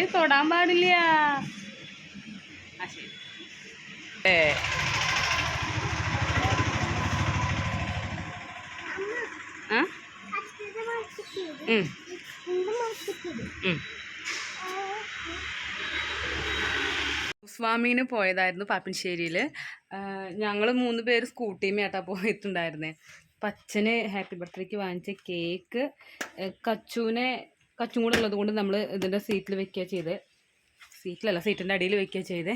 ഏ തൊടാൻ പാടില്ല. ആ സ്വാമീന് പോയതായിരുന്നു പാപ്പിൻശ്ശേരിയിൽ ഞങ്ങൾ മൂന്ന് പേര് സ്കൂട്ടിയുമായിട്ടാണ് പോയിട്ടുണ്ടായിരുന്നേ. അച്ഛന് ഹാപ്പി ബർത്ത്ഡേക്ക് വാങ്ങിച്ച കേക്ക് കച്ചുവിനെ കച്ചും കൂടെ ഉള്ളത് കൊണ്ട് നമ്മൾ ഇതിന്റെ സീറ്റിൽ വെക്കുക ചെയ്തേ. സീറ്റിലല്ല സീറ്റിന്റെ അടിയിൽ വെക്കുക ചെയ്തേ.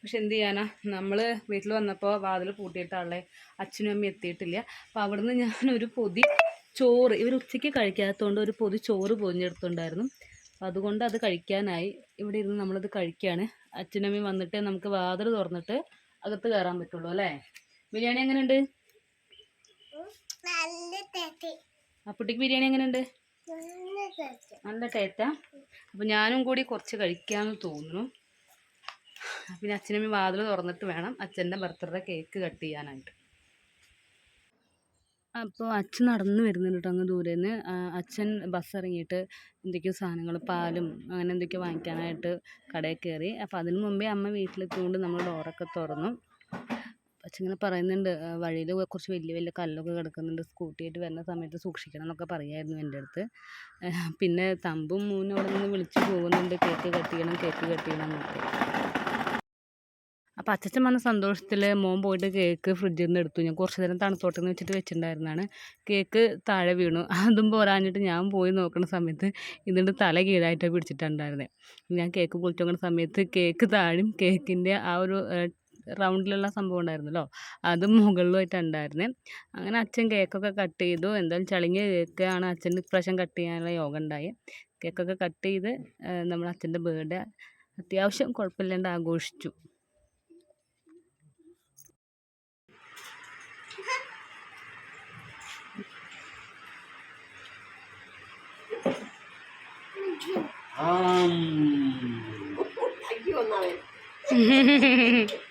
പക്ഷെ എന്ത് ചെയ്യാനാ? നമ്മൾ വീട്ടിൽ വന്നപ്പോൾ വാതിൽ പൂട്ടിയിട്ടാളെ അച്ഛനും അമ്മയും എത്തിയിട്ടില്ല. അപ്പോൾ അവിടുന്ന് ഞാനൊരു പൊതി ചോറ് ഇവർ ഉച്ചയ്ക്ക് കഴിക്കാത്തതുകൊണ്ട് ഒരു പൊതി ചോറ് പൊതിഞ്ഞെടുത്തുണ്ടായിരുന്നു. അതുകൊണ്ട് അത് കഴിക്കാനായി. ഇവിടെ ഇരുന്ന് നമ്മളത് കഴിക്കുകയാണ് അച്ഛനമ്മയും വന്നിട്ട് നമുക്ക് വാതിൽ തുറന്നിട്ട് അകത്ത് കയറാൻ പറ്റുള്ളൂ അല്ലേ? ബിരിയാണി എങ്ങനെയുണ്ട്? അപ്പുട്ടിക്ക് ബിരിയാണി എങ്ങനെയുണ്ട്? നല്ല ടേറ്റാ അപ്പം ഞാനും കൂടി കുറച്ച് കഴിക്കാമെന്ന് തോന്നുന്നു. പിന്നെ അച്ഛനമ്മ വാതിൽ തുറന്നിട്ട് വേണം അച്ഛന്റെ ബർത്ത്ഡേ കേക്ക് കട്ട് ചെയ്യാനായിട്ട്. അപ്പോൾ അച്ഛൻ നടന്നു വരുന്നുണ്ട് കേട്ടോ അങ്ങ് ദൂരെ നിന്ന് അച്ഛൻ ബസ് ഇറങ്ങിയിട്ട് എന്തൊക്കെയോ സാധനങ്ങൾ പാലും അങ്ങനെ എന്തൊക്കെയോ വാങ്ങിക്കാനായിട്ട് കടയിൽ കയറി. അപ്പോൾ അതിനു മുമ്പേ അമ്മ വീട്ടിലെത്തിക്കൊണ്ട് നമ്മൾ ഡോറൊക്കെ തുറന്നു. ഇങ്ങനെ പറയുന്നുണ്ട് വഴിയിൽ കുറച്ച് വലിയ വലിയ കല്ലൊക്കെ കിടക്കുന്നുണ്ട് സ്കൂട്ടിയായിട്ട് വരുന്ന സമയത്ത് സൂക്ഷിക്കണം എന്നൊക്കെ പറയായിരുന്നു എന്റെ അടുത്ത്. പിന്നെ തമ്പും മൂന്നും അവിടെ നിന്ന് വിളിച്ച് പോകുന്നുണ്ട് കേക്ക് കട്ട് ചെയ്യണം കേക്ക് കട്ട് ചെയ്യണം എന്നൊക്കെ. അപ്പോൾ അച്ഛൻ വന്ന സന്തോഷത്തിൽ മോൻ പോയിട്ട് കേക്ക് ഫ്രിഡ്ജിൽ നിന്ന് എടുത്തു. ഞാൻ കുറച്ച് നേരം തണുത്തോട്ടെ എന്ന് വെച്ചിട്ട് വെച്ചിട്ടുണ്ടായിരുന്നതാണ് കേക്ക് താഴെ വീണു. അതും പോരാഞ്ഞിട്ട് ഞാൻ പോയി നോക്കുന്ന സമയത്ത് ഇതിന്റെ തല കീഴായിട്ട് പിടിച്ചിട്ടുണ്ടായിരുന്നത് ഞാൻ കേക്ക് പൊളിച്ചു നോക്കുന്ന സമയത്ത് കേക്ക് താഴും കേക്കിന്റെ ആ ഒരു റൗണ്ടിലുള്ള സംഭവം ഉണ്ടായിരുന്നല്ലോ. അത് മുകളിലുമായിട്ടുണ്ടായിരുന്നേ അങ്ങനെ അച്ഛൻ കേക്കൊക്കെ കട്ട് ചെയ്തു. എന്തായാലും ചളിങ്ങിയ കേക്കാണ് അച്ഛന്റെ ഇപ്രാവശ്യം കട്ട് ചെയ്യാനുള്ള യോഗം ഉണ്ടായി. കേക്കൊക്കെ കട്ട് ചെയ്ത് നമ്മൾ അച്ഛന്റെ ബർത്ത്ഡേ അത്യാവശ്യം കുഴപ്പമില്ലാണ്ട് ആഘോഷിച്ചു. ആം.